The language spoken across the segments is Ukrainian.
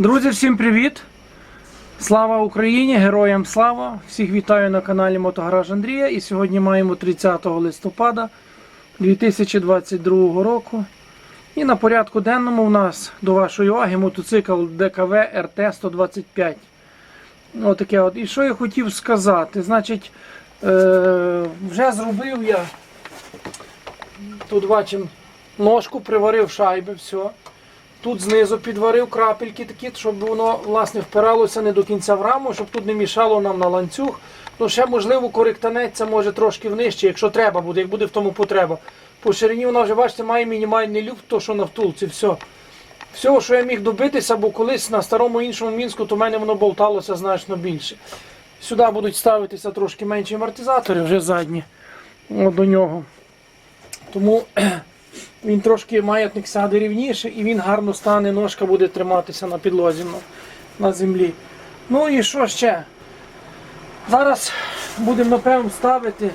Друзі, всім привіт! Слава Україні! Героям слава! Всіх вітаю на каналі Мотогараж Андрія. І сьогодні маємо 30 листопада 2022 року. І на порядку денному у нас до вашої уваги мотоцикл ДКВ РТ 125. Отаке от. І що я хотів сказати? Значить, е- вже зробив я. Тут бачимо ножку, приварив шайби, все. Тут знизу підварив крапельки такі, щоб воно власне впиралося не до кінця в раму, щоб тут не мішало нам на ланцюг. Ну ще можливо коректанеться може трошки внижче, якщо треба буде, як буде в тому потреба. По ширині вона вже, бачите, має мінімальний люфт, то що на втулці, все. Всього, що я міг добитися, бо колись на старому іншому мінську, то в мене воно болталося значно більше. Сюди будуть ставитися трошки менші амортизатори, вже задні до нього. Тому він трошки маятник сяде рівніше і він гарно стане, ножка буде триматися на підлозі на, на землі. Ну і що ще? Зараз будемо напевно ставити.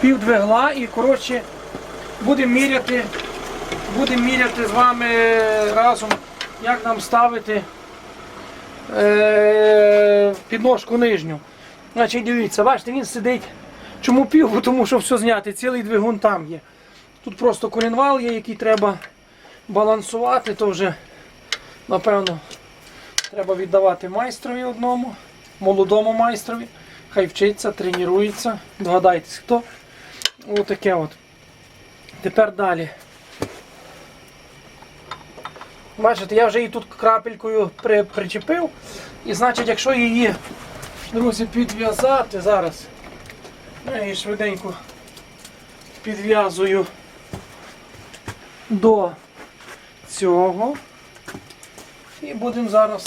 Пів двигла і коротше будемо міряти, будемо міряти з вами разом, як нам ставити е, підножку нижню. Значить, дивіться, бачите, він сидить. Чому пів? Тому що все зняти, цілий двигун там є. Тут просто колінвал є, який треба балансувати, то вже, напевно, треба віддавати майстрові одному, молодому майстрові. Хай вчиться, тренується. Догадайтесь, хто. Отаке от. Тепер далі. Бачите, я вже її тут крапелькою при, причепив. І значить, якщо її, друзі, підв'язати зараз. Я її швиденько підв'язую до цього. І будемо зараз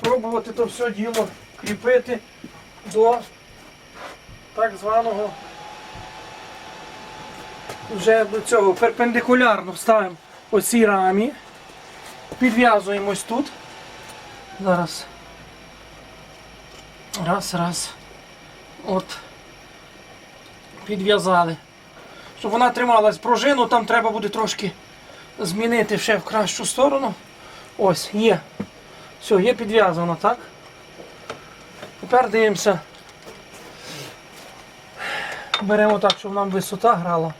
пробувати то все діло кріпити до так званого вже до цього перпендикулярно ставимо оцій рамі. Підв'язуємо ось тут. Зараз. Раз, раз. От. Підв'язали. Щоб вона трималась пружину, там треба буде трошки змінити ще в кращу сторону. Ось, є. Все, є підв'язано, так? Тепер дивимося. Беремо так, щоб нам висота грала.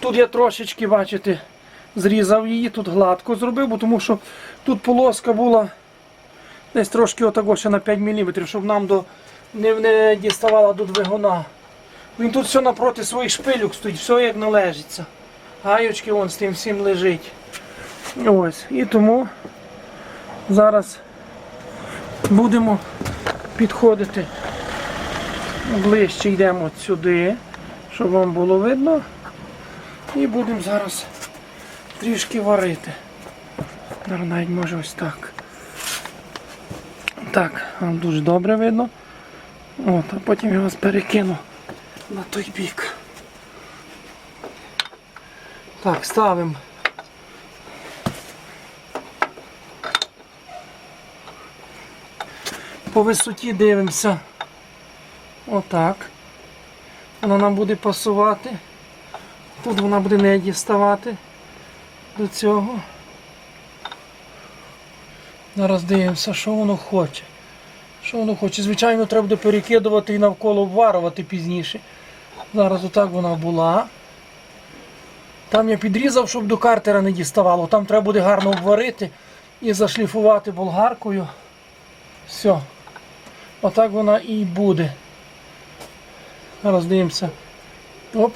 Тут я трошечки, бачите, зрізав її, тут гладко зробив, бо тому що тут полоска була десь трошки отаго ще на 5 мм, щоб нам до, не, не діставала до двигуна. Він тут все напроти своїх шпилюк стоїть, все як належиться. Гаючки вон з тим всім лежить. Ось. І тому зараз будемо підходити ближче, йдемо сюди, щоб вам було видно. І будемо зараз трішки варити. Навіть може ось так. Так, дуже добре видно. От, а потім я вас перекину на той бік. Так, ставимо. По висоті дивимося. Отак. Вона нам буде пасувати. Тут вона буде не діставати до цього. Зараз дивимося, що воно хоче. Що воно хоче? Звичайно, треба буде перекидувати і навколо обварувати пізніше. Зараз отак вона була. Там я підрізав, щоб до картера не діставало. Там треба буде гарно обварити і зашліфувати болгаркою. Все. Отак вона і буде. Зараз дивимося. Оп.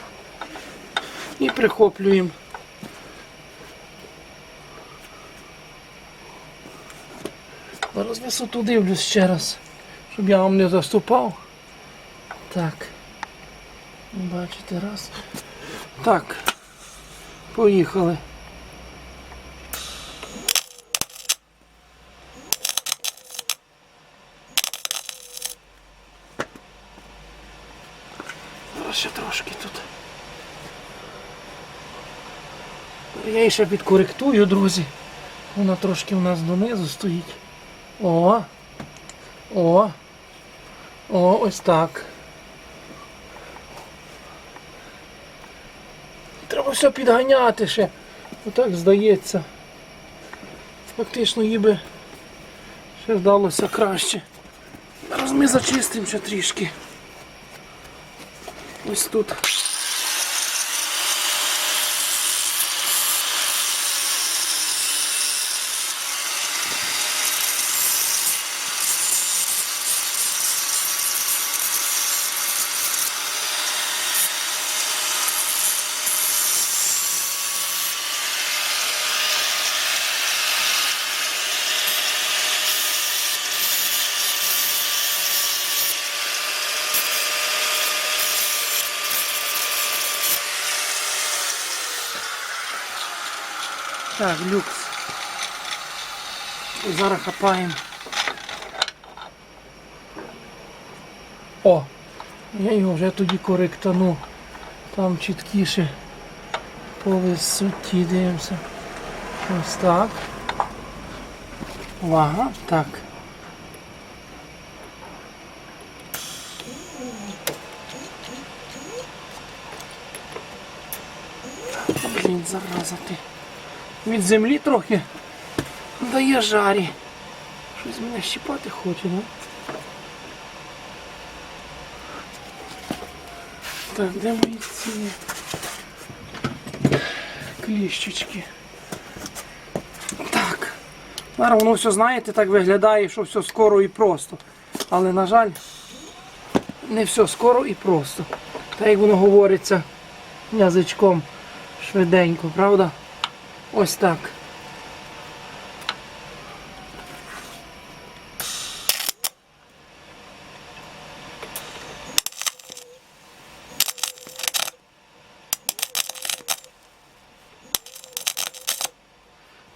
І прихоплюємо. Зараз висоту дивлюсь ще раз, щоб я вам не заступав. Так. Бачите, раз. Так. Поїхали. Зараз ще трошки тут. Я її ще підкоректую, друзі. Вона трошки у нас донизу стоїть. О! О! О, ось так. Треба все підганяти ще. Отак здається. Фактично їй би ще вдалося краще. Зараз ми зачистимо ще трішки. Ось тут. Так, люкс. Зараз хапаємо. О! Я його вже тоді коректану. Там чіткіше по висоті дивимося. Ось так. Увага, так. Блін, зараза ти. Від землі трохи дає жарі. Щось мене щіпати хоче, да? Так, де мої ці кліщички? Так. Зараз воно все, знаєте, так виглядає, що все скоро і просто. Але, на жаль, не все скоро і просто. Так як воно говориться язичком швиденько, правда? Ось так.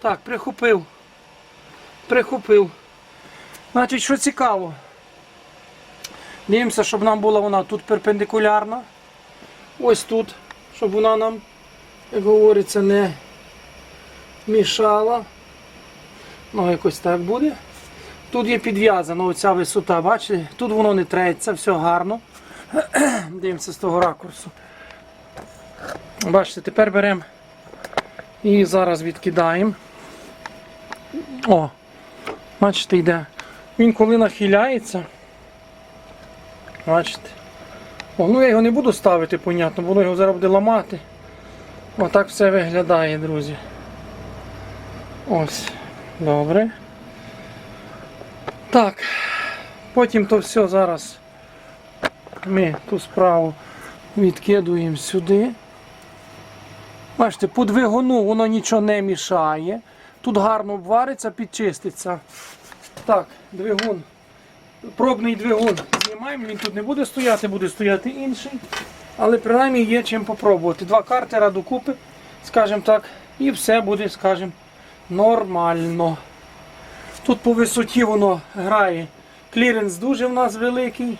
Так, прихопив. Прихопив. Значить, що цікаво. Дивимося, щоб нам була вона тут перпендикулярна. Ось тут, щоб вона нам, як говориться, не мішала. Ну, якось так буде. Тут є підв'язана оця висота, бачите? Тут воно не треться, все гарно. Дивимося з того ракурсу. Бачите, тепер беремо і зараз відкидаємо. О, бачите, йде. Він коли нахиляється. Бачите? О, ну я його не буду ставити, понятно, буду його зараз буде ламати. Отак все виглядає, друзі. Ось, добре. Так, потім то все зараз ми ту справу відкидуємо сюди. Бачите, по двигуну воно нічого не мішає. Тут гарно обвариться, підчиститься. Так, двигун. Пробний двигун знімаємо, він тут не буде стояти, буде стояти інший. Але принаймні є чим попробувати. Два картера докупи, скажімо так, і все буде, скажімо, нормально. Тут по висоті воно грає. Кліренс дуже в нас великий.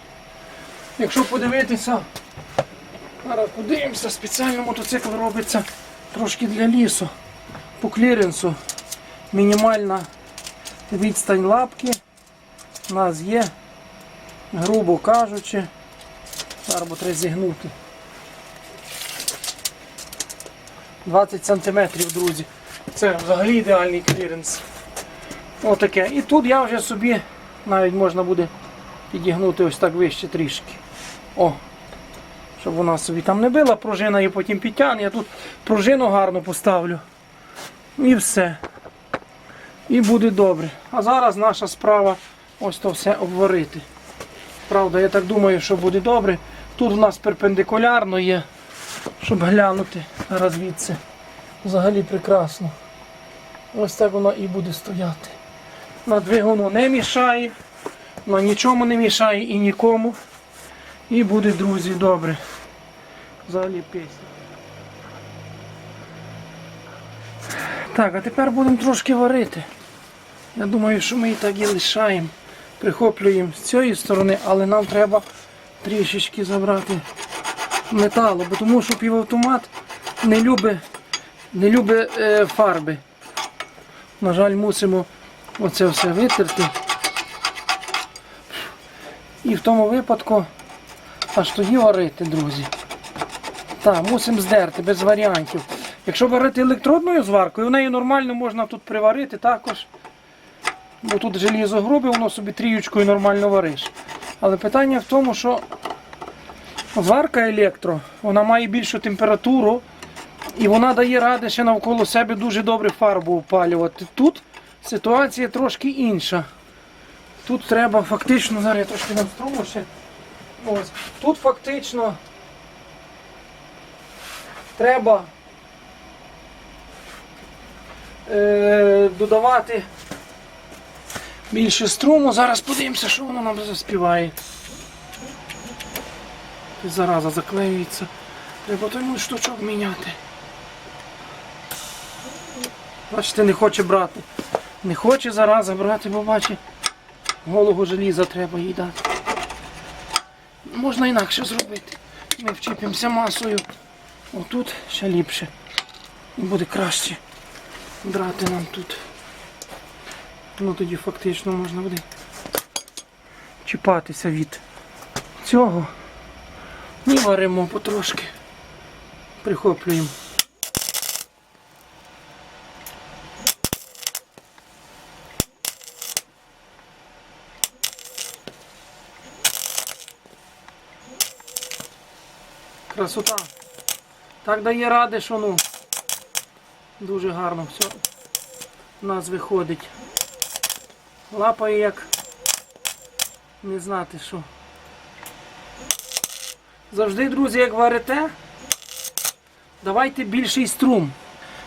Якщо подивитися, зараз подивимося, спеціально мотоцикл робиться трошки для лісу. По кліренсу мінімальна відстань лапки у нас є, грубо кажучи, зараз треба зігнути. 20 сантиметрів, друзі. Це взагалі ідеальний кліренс. Отаке. І тут я вже собі навіть можна буде підігнути ось так вище трішки. О, щоб вона собі там не била, пружина і потім підтягне. Я тут пружину гарно поставлю. І все. І буде добре. А зараз наша справа ось то все обварити. Правда, я так думаю, що буде добре. Тут у нас перпендикулярно є, щоб глянути зараз звідси. Взагалі прекрасно. Ось так воно і буде стояти. На двигуну не мішає, на нічому не мішає і нікому. І буде, друзі, добре. Взагалі пісня. Так, а тепер будемо трошки варити. Я думаю, що ми і так і лишаємо. Прихоплюємо з цієї сторони, але нам треба трішечки забрати металу, бо тому що півавтомат не любить не любить е, фарби. На жаль, мусимо оце все витерти. І в тому випадку аж тоді варити, друзі. Так, мусимо здерти без варіантів. Якщо варити електродною зваркою, в неї нормально можна тут приварити також. Бо тут желізо грубе, воно собі тріючкою нормально вариш. Але питання в тому, що варка електро, вона має більшу температуру і вона дає ради ще навколо себе дуже добре фарбу опалювати. Тут ситуація трошки інша. Тут треба фактично, зараз я трошки наструму ще. Ось. Тут фактично треба е, додавати більше струму. Зараз подивимося, що воно нам заспіває. Зараза заклеюється. Треба той штучок міняти. Бачите, не хоче брати. Не хоче зараза брати, бо бачить, голову желіза треба їй дати. Можна інакше зробити. Ми вчіпимося масою. Отут ще ліпше. І буде краще драти нам тут. Ну тоді фактично можна буде чіпатися від цього. І варимо потрошки. Прихоплюємо. Красота. Так дає ради, що ну дуже гарно все у нас виходить. Лапає як не знати що. Завжди, друзі, як варите, давайте більший струм,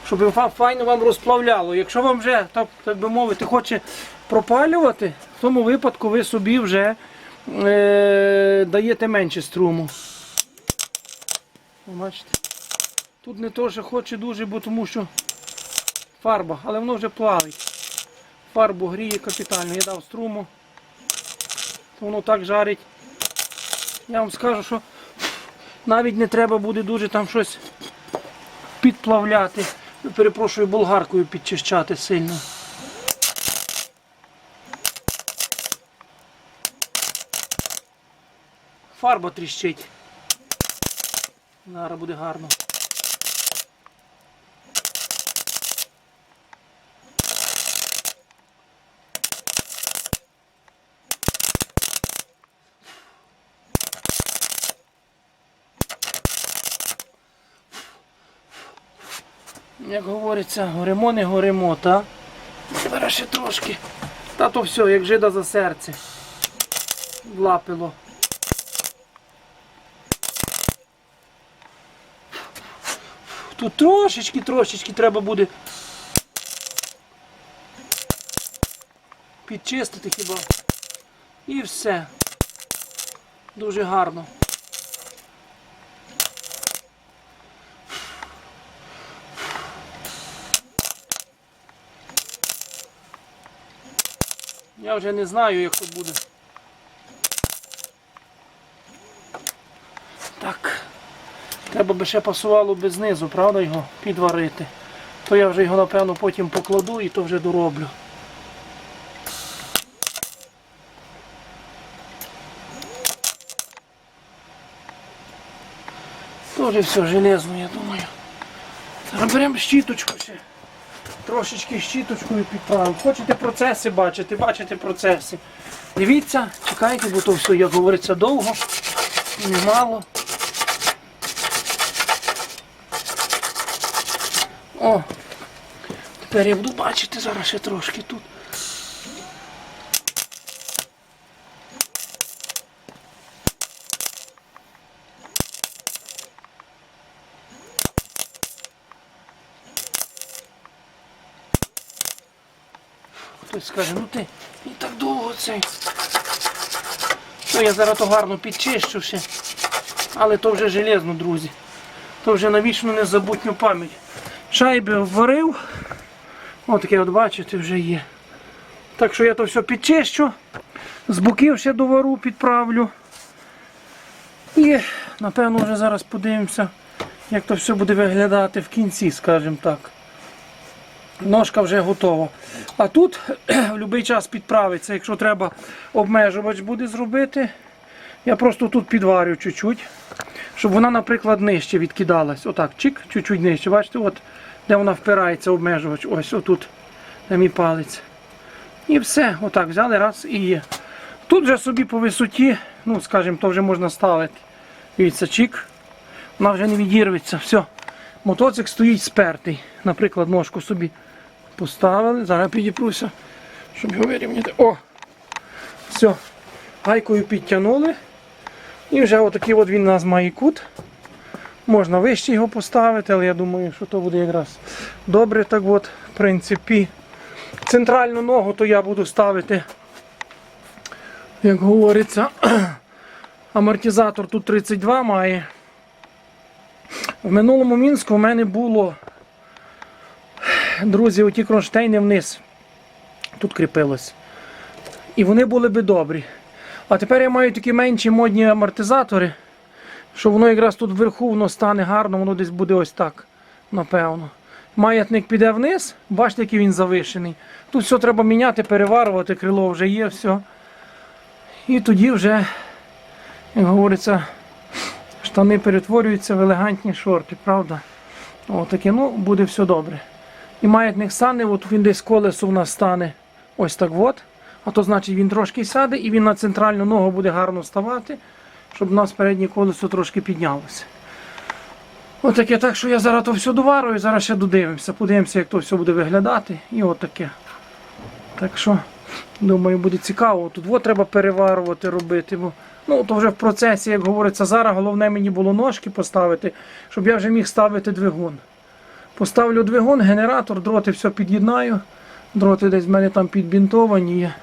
щоб файно вам розплавляло. Якщо вам вже, так, так би мовити, хоче пропалювати, в тому випадку ви собі вже е, даєте менше струму. Бачите? Тут не то, що хоче дуже, бо тому що фарба, але воно вже плавить. Фарбу гріє капітально. Я дав струму, то воно так жарить. Я вам скажу, що навіть не треба буде дуже там щось підплавляти. Перепрошую, болгаркою підчищати сильно. Фарба тріщить. Зараз буде гарно. Як говориться, горимо, не горимо, та? Зараз ще трошки. Та то все, як жида за серце. Влапило. Тут трошечки, трошечки треба буде підчистити хіба. І все. Дуже гарно. Я вже не знаю, як то буде. Так. Треба би ще пасувало би знизу, правда, його підварити. То я вже його, напевно, потім покладу і то вже дороблю. Тоже все железно, я думаю. Зараз щіточку ще. Трошечки щіточкою підправимо. Хочете процеси бачити, бачите процеси. Дивіться, чекайте, бо то все, як говориться, довго, немало. О, тепер я буду бачити зараз ще трошки тут. Хтось скаже, ну ти і так довго цей. Ну я зараз то гарно підчищу ще. Але то вже железно, друзі. То вже на вічну незабутню пам'ять. Шайби обварив. Ось таке от бачите, вже є. Так що я то все підчищу. З боків ще до вару підправлю. І напевно вже зараз подивимося, як то все буде виглядати в кінці, скажімо так. Ножка вже готова. А тут в будь-який час підправиться, якщо треба обмежувач буде зробити. Я просто тут підварю чуть-чуть. Щоб вона, наприклад, нижче відкидалась. Отак, чик, чуть-чуть нижче. Бачите, от де вона впирається, обмежувач. Ось отут, де мій палець. І все, отак взяли, раз і є. Тут вже собі по висоті, ну скажімо, то вже можна ставити. Дивіться, чик. Вона вже не відірветься. Все. Мотоцик стоїть спертий. Наприклад, ножку собі поставили. Зараз підіпруся, щоб його вирівняти. О! Все. Гайкою підтягнули. І вже отакий от він у нас має кут. Можна вище його поставити, але я думаю, що то буде якраз добре. Так от, в принципі, центральну ногу то я буду ставити, як говориться, амортизатор тут 32 має. В минулому мінську в мене було, друзі, оті кронштейни вниз. Тут кріпилось. І вони були би добрі. А тепер я маю такі менші модні амортизатори, що воно якраз тут вверху воно стане гарно, воно десь буде ось так, напевно. Маятник піде вниз, бачите, який він завишений. Тут все треба міняти, переварувати, крило вже є, все. І тоді вже, як говориться, штани перетворюються в елегантні шорти, правда? Отаке, ну, буде все добре. І маятник стане, от він десь колесо в нас стане ось так от. А то значить він трошки сяде і він на центральну ногу буде гарно ставати, щоб у нас переднє колесо трошки піднялося. Отаке, так що я зараз то все доварую, зараз ще додивимося, подивимося, як то все буде виглядати. І отаке. Так що, думаю, буде цікаво. Тут от треба переварувати, робити. Бо, ну, то вже в процесі, як говориться, зараз головне мені було ножки поставити, щоб я вже міг ставити двигун. Поставлю двигун, генератор, дроти все під'єднаю. Дроти десь в мене там підбінтовані є.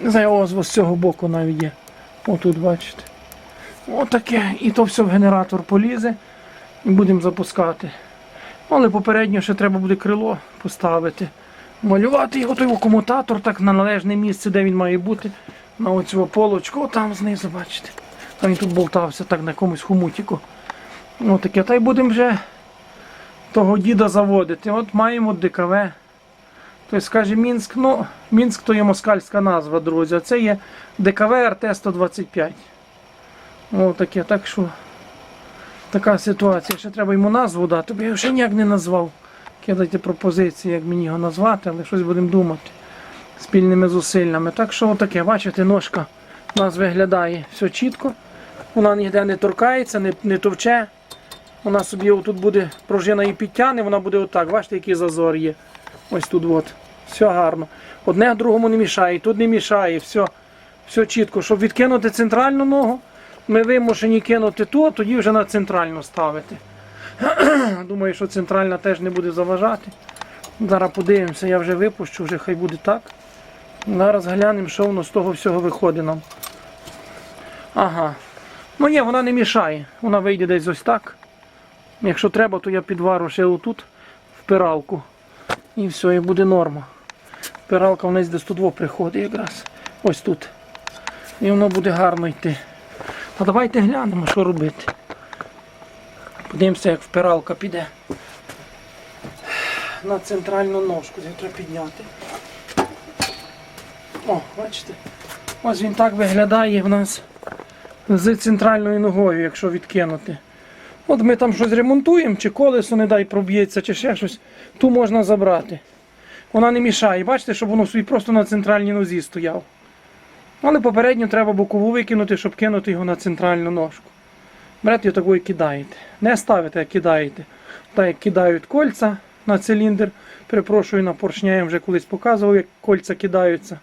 Не знаю, з цього боку навіть є. Отут, бачите. Отаке. І то все в генератор полізе. І будемо запускати. Але попередньо ще треба буде крило поставити. Малювати його той комутатор так на належне місце, де він має бути. На оцю полочку. О, там знизу, бачите. Там він тут болтався так на якомусь хомутіку. Отаке. Та й будемо вже того діда заводити. От маємо ДКВ. Тобто, скаже Мінськ, ну, Мінськ то є москальська назва, друзі. Це є ДКВ РТ-125. О, таке, так що така ситуація. Ще треба йому назву дати, бо я його ще ніяк не назвав. Кидайте пропозиції, як мені його назвати, але щось будемо думати спільними зусиллями. Так що отаке, бачите, ножка у нас виглядає все чітко. Вона ніде не торкається, не, не товче. Вона собі отут буде пружина і підтягне, вона буде отак. Бачите, який зазор є. Ось тут от. Все гарно. Одне другому не мішає, тут не мішає, все, все чітко. Щоб відкинути центральну ногу, ми вимушені кинути ту, а тоді вже на центральну ставити. Думаю, що центральна теж не буде заважати. Зараз подивимося, я вже випущу, вже хай буде так. Зараз глянемо, що воно з того всього виходить нам. Ага. Ну ні, вона не мішає. Вона вийде десь ось так. Якщо треба, то я підвару ще отут впиралку. І все, і буде норма. Пиралка вниз тут во приходить якраз. Ось тут. І воно буде гарно йти. А давайте глянемо, що робити. Подивимося, як впиралка піде. На центральну ножку. Треба підняти. О, бачите? Ось він так виглядає в нас з центральною ногою, якщо відкинути. От ми там щось ремонтуємо, чи колесо, не дай проб'ється, чи ще щось, ту можна забрати. Вона не мішає, бачите, щоб воно собі просто на центральній нозі стояв. Але попередньо треба бокову викинути, щоб кинути його на центральну ножку. Берете його такою і кидаєте. Не ставите, а кидаєте. Так як кидають кольця на циліндр. Перепрошую на поршня, я вже колись показував, як кольця кидаються,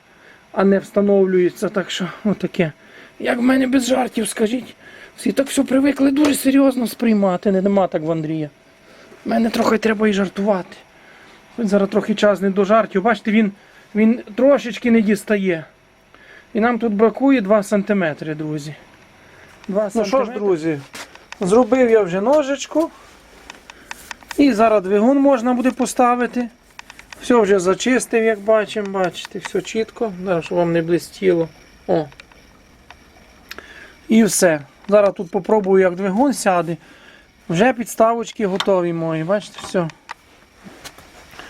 а не встановлюються. Так що, отаке. Як в мене без жартів, скажіть. Всі так все привикли дуже серйозно сприймати, не нема так в Андрія. Мене трохи треба і жартувати. Хоч зараз трохи час не до жартів. Бачите, він, він трошечки не дістає. І нам тут бракує 2 см, друзі. 2 ну що ж, друзі, зробив я вже ножичку. І зараз двигун можна буде поставити. Все вже зачистив, як бачимо, бачите, все чітко. Щоб вам не блистіло. О. І все. Зараз тут попробую, як двигун сяде. Вже підставочки готові мої, бачите, все.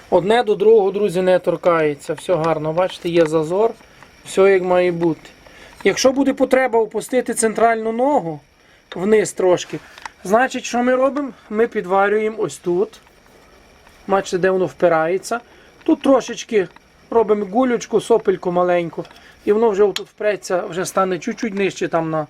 Одне до другого, друзі, не торкається. Все гарно, бачите, є зазор, все як має бути. Якщо буде потреба опустити центральну ногу, вниз трошки. Значить, що ми робимо? Ми підварюємо ось тут. Бачите, де воно впирається. Тут трошечки робимо гулючку, сопельку маленьку. І воно вже тут впреться, вже стане чуть-чуть нижче там на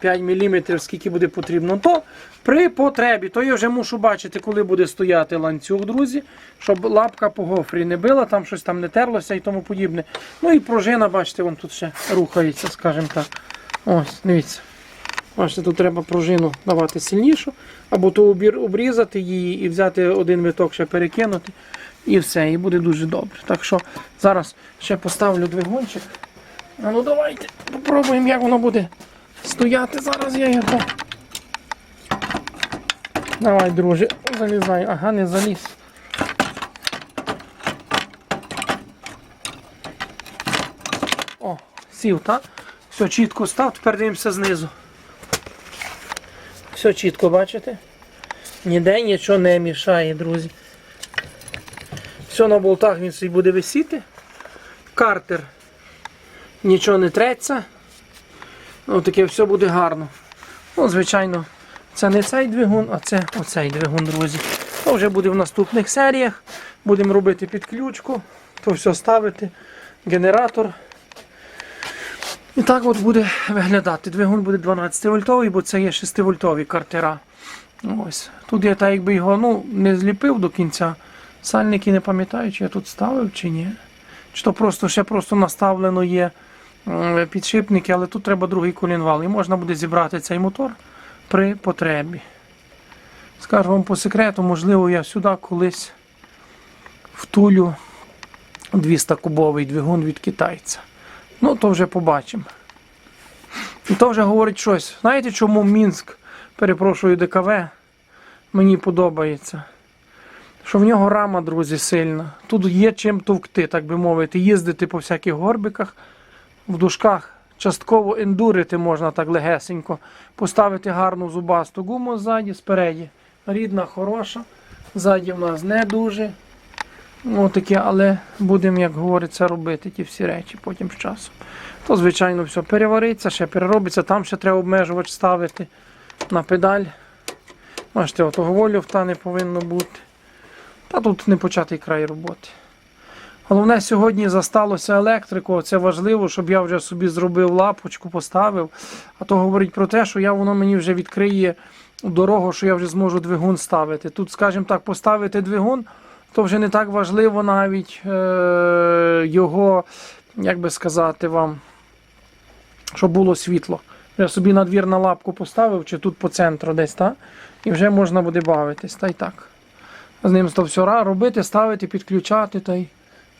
5 мм, скільки буде потрібно. То при потребі, то я вже мушу бачити, коли буде стояти ланцюг, друзі, щоб лапка по гофрі не била, там щось там не терлося і тому подібне. Ну і пружина, бачите, вон тут ще рухається, скажімо так. Ось, дивіться. Бачите, тут треба пружину давати сильнішу, або то обрізати її і взяти один виток ще перекинути. І все, і буде дуже добре. Так що зараз ще поставлю двигунчик. Ну давайте попробуємо, як воно буде стояти. Зараз я його. Давай, друже, залізай. Ага, не заліз. О, сів, так? Все чітко став, тепер дивимося знизу. Все чітко, бачите? Ніде нічого не мішає, друзі. Все на болтах він собі буде висіти. Картер нічого не треться. Ну, таке все буде гарно. Ну, звичайно, це не цей двигун, а це оцей двигун, друзі. То вже буде в наступних серіях. Будемо робити підключку, то все ставити, генератор. І так от буде виглядати. Двигун буде 12 вольтовий, бо це є 6 вольтові картера. Ось. Тут я так якби його ну, не зліпив до кінця. Сальники не пам'ятаю, чи я тут ставив, чи ні. Чи то просто ще просто наставлено є підшипники, але тут треба другий колінвал. І можна буде зібрати цей мотор при потребі. Скажу вам по секрету, можливо, я сюди колись втулю 200-кубовий двигун від китайця. Ну, то вже побачимо. І то вже говорить щось. Знаєте, чому Мінськ, перепрошую, ДКВ, мені подобається? Що в нього рама, друзі, сильна. Тут є чим товкти, так би мовити, їздити по всяких горбиках, в дужках. Частково ендурити можна так легесенько, поставити гарну зубасту гуму ззаді, спереді. Рідна, хороша. Ззаді в нас не дуже. Ну, але будемо, як говориться, робити ті всі речі потім з часом. То, звичайно, все перевариться, ще переробиться, там ще треба обмежувач ставити на педаль. Бачите, отого люфта не повинно бути. Та тут не початий край роботи. Головне сьогодні засталося електрику. Це важливо, щоб я вже собі зробив лапочку, поставив. А то говорить про те, що я воно мені вже відкриє дорогу, що я вже зможу двигун ставити. Тут, скажімо так, поставити двигун, то вже не так важливо навіть е- його, як би сказати вам, щоб було світло. Я собі на двір на лапку поставив, чи тут по центру десь, та? і вже можна буде бавитись. Та й так. З ним то все робити, ставити, підключати та й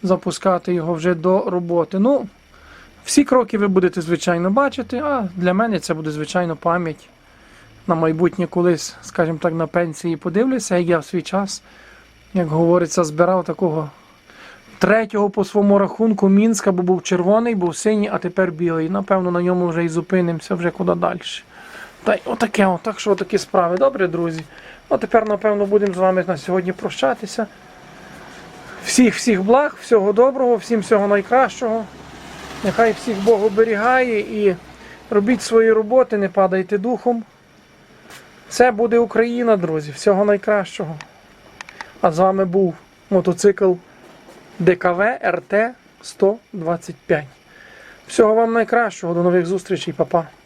запускати його вже до роботи. Ну, всі кроки ви будете, звичайно, бачити, а для мене це буде, звичайно, пам'ять на майбутнє колись, скажімо так, на пенсії подивлюся, як я в свій час, як говориться, збирав такого третього по своєму рахунку Мінська, бо був червоний, був синій, а тепер білий. Напевно, на ньому вже і зупинимося вже куди далі. Та й отаке, от, так що такі справи. Добре, друзі. А тепер, напевно, будемо з вами на сьогодні прощатися. Всіх всіх благ, всього доброго, всім всього найкращого. Нехай всіх Бог оберігає і робіть свої роботи, не падайте духом. Це буде Україна, друзі. Всього найкращого. А з вами був мотоцикл ДКВ РТ 125. Всього вам найкращого, до нових зустрічей, па-па.